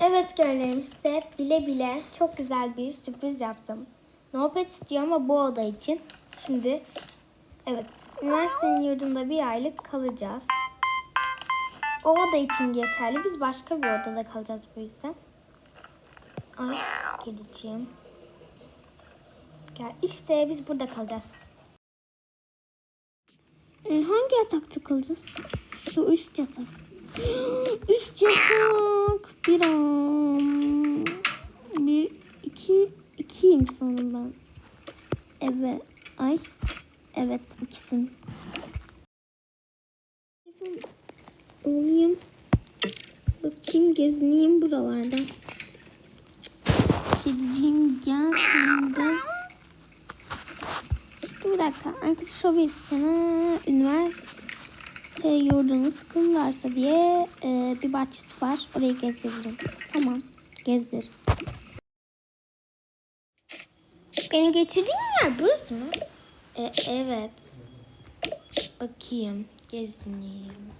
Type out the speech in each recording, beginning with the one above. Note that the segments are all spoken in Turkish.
Evet görlerim size bile bile çok güzel bir sürpriz yaptım. Nopet istiyor ama bu oda için. Şimdi evet üniversitenin yurdunda bir aylık kalacağız. O oda için geçerli. Biz başka bir odada kalacağız bu yüzden. Ay kediciğim. Gel işte biz burada kalacağız. E, hangi yatakta kalacağız? Şu üst yatak. üst yatak. Bir an. Bir, iki, ikiyim sanırım ben. Evet. Ay. Evet ikisin. Olayım. Bakayım gezineyim buralarda. Kediciğim gel. Dur bir dakika. Arkadaş o sana üniversite yurdunu sıkılırlarsa diye e, bir bahçesi var. Orayı gezdiririm. Tamam. Gezdir. Beni getirdiğin yer burası mı? E, evet. Bakayım. Gezineyim.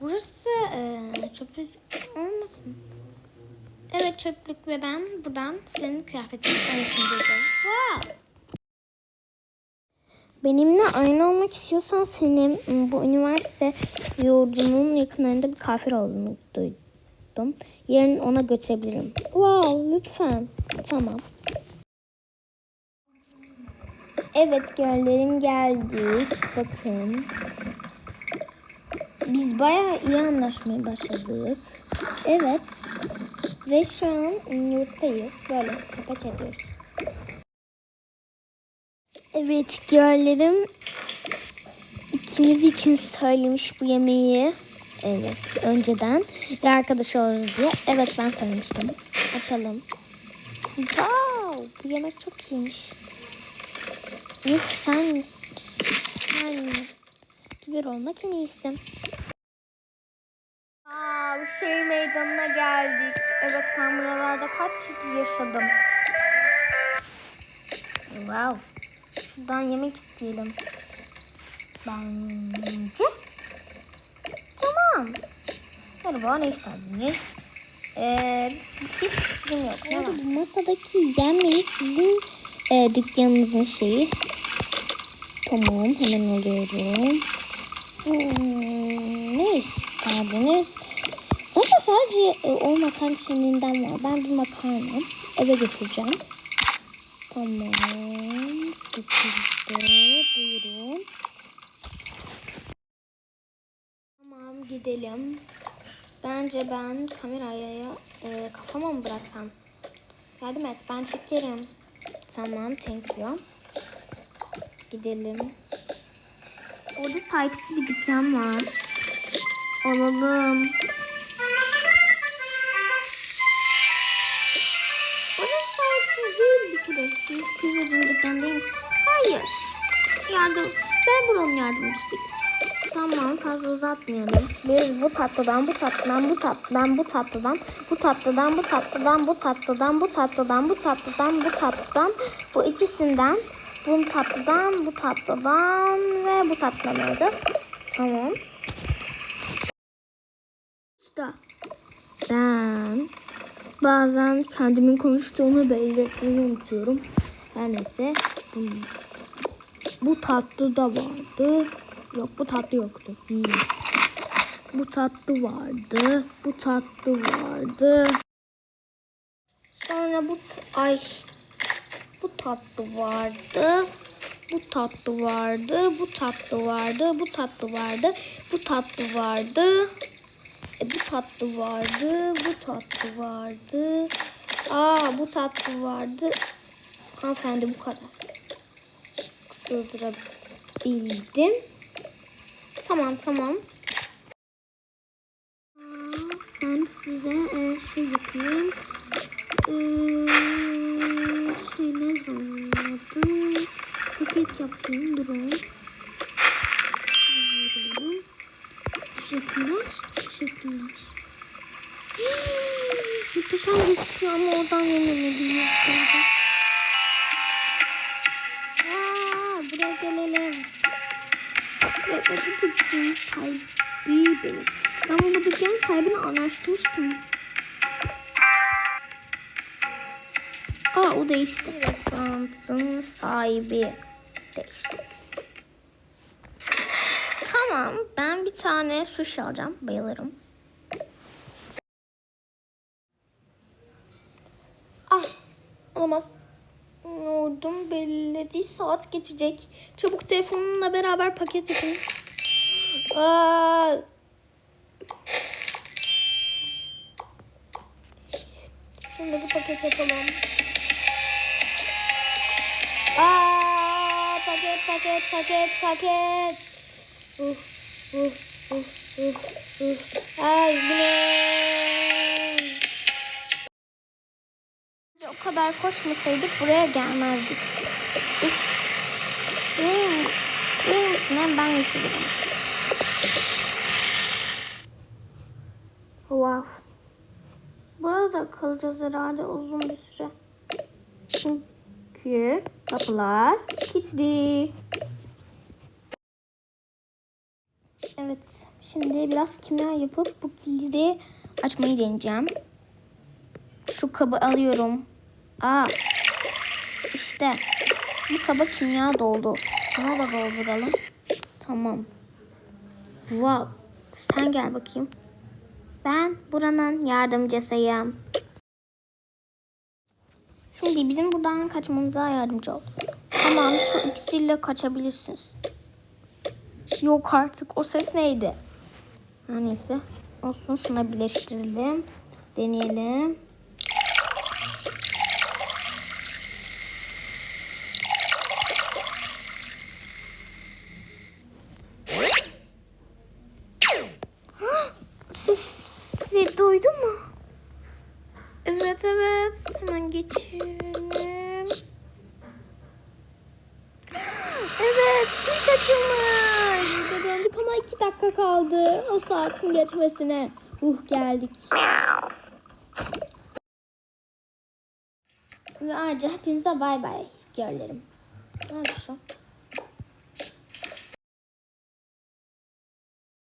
Burası e, çöplük olmasın. Evet çöplük ve ben buradan senin kıyafetinin arasında bulacağım. Wow. Benimle aynı olmak istiyorsan senin m, bu üniversite yurdunun yakınlarında bir kafir olduğunu duydum. Yarın ona götürebilirim. Wow lütfen. Tamam. Evet göllerim geldik. Bakın. Biz bayağı iyi anlaşmaya başladık. Evet. Ve şu an yurttayız. Böyle sohbet ediyoruz. Evet göllerim ikimiz için söylemiş bu yemeği. Evet önceden bir arkadaş oluruz diye. Evet ben söylemiştim. Açalım. Wow bu yemek çok iyiymiş. Yok sen sen kibar olmak en iyisi. Aa, bu şehir meydanına geldik. Evet ben buralarda kaç yıl yaşadım. Wow. Şuradan yemek isteyelim. Bence. Tamam. Merhaba ne isterdiniz? Ee, hiç fikrim yok. Ne var? Bu masadaki yemeği sizin e, dükkanınızın şeyi. Tamam hemen alıyorum. Hmm, ne isterdiniz? Zaten sadece e, o makarna şemliğinden var. Ben bir makarna eve götüreceğim. Tamam. Şekilde buyurun. Tamam gidelim. Bence ben kameraya e, kafama mı bıraksam? Yardım et ben çekerim. Tamam thank you. Gidelim. Orada sahipsiz bir dükkan var. Alalım. Siz pizzacının dükkanı değil misiniz? Hayır. Yardım. Ben buranın yardımcısıyım. Tamam fazla uzatmayalım. Biz bu tatlıdan, bu tatlıdan, bu tatlıdan, bu tatlıdan, bu tatlıdan, bu tatlıdan, bu tatlıdan, bu tatlıdan, bu tatlıdan, bu tatlıdan, bu ikisinden, bu tatlıdan, bu tatlıdan ve bu tatlıdan alacağız. Tamam. İşte ben bazen kendimin konuştuğumu belirtmeyi unutuyorum. Her neyse bu, bu tatlı da vardı. Yok bu tatlı yoktu. Hmm. Bu tatlı vardı. Bu tatlı vardı. Sonra bu ay bu tatlı vardı. Bu tatlı vardı. Bu tatlı vardı. Bu tatlı vardı. Bu tatlı vardı. E, bu tatlı vardı. Bu tatlı vardı. Aa bu tatlı vardı. Hanımefendi bu kadar. Sığdırabildim. Tamam tamam. Ben size e, şey yapayım. E, şey ne zannedim? Paket yapayım. Durun. Teşekkürler. Teşekkürler. Muhteşem gözüküyor ama oradan yememeliyim. o, bu dükkanın sahibi benim. Ben bu dükkanın sahibini anlaştırmıştım. Aa o değişti. Restoranın sahibi değişti. Tamam ben bir tane sushi alacağım. Bayılırım. Ah olamaz. Ordum belli değil saat geçecek. Çabuk telefonumla beraber paket yapayım. Aa, Şimdi bir paket yapalım. Aa, paket paket paket paket. Uh, uh, uh, uh, uh. Ay üzgünüm. O kadar koşmasaydık buraya gelmezdik. Verir, verir misin? Hem ben getiririm. Wow. Burada kalacağız herhalde uzun bir süre. Çünkü kapılar kilitli. Evet, şimdi biraz kimya yapıp bu kilidi açmayı deneyeceğim. Şu kabı alıyorum. Aa, işte bu kaba kimya doldu. Sana da dolduralım. Tamam. Wow, sen gel bakayım. Ben buranın yardımcısıyım. Şimdi bizim buradan kaçmamıza yardımcı ol. Tamam şu iksirle kaçabilirsiniz. Yok artık o ses neydi? Neyse. Olsun şuna birleştirelim. Deneyelim. Sesi duydun mu? Evet evet. Hemen geçelim. Evet kilit açılmış. Burada döndük ama iki dakika kaldı. O saatin geçmesine. Uh geldik. Ve ayrıca hepinize bay bay görlerim. Nerede şu?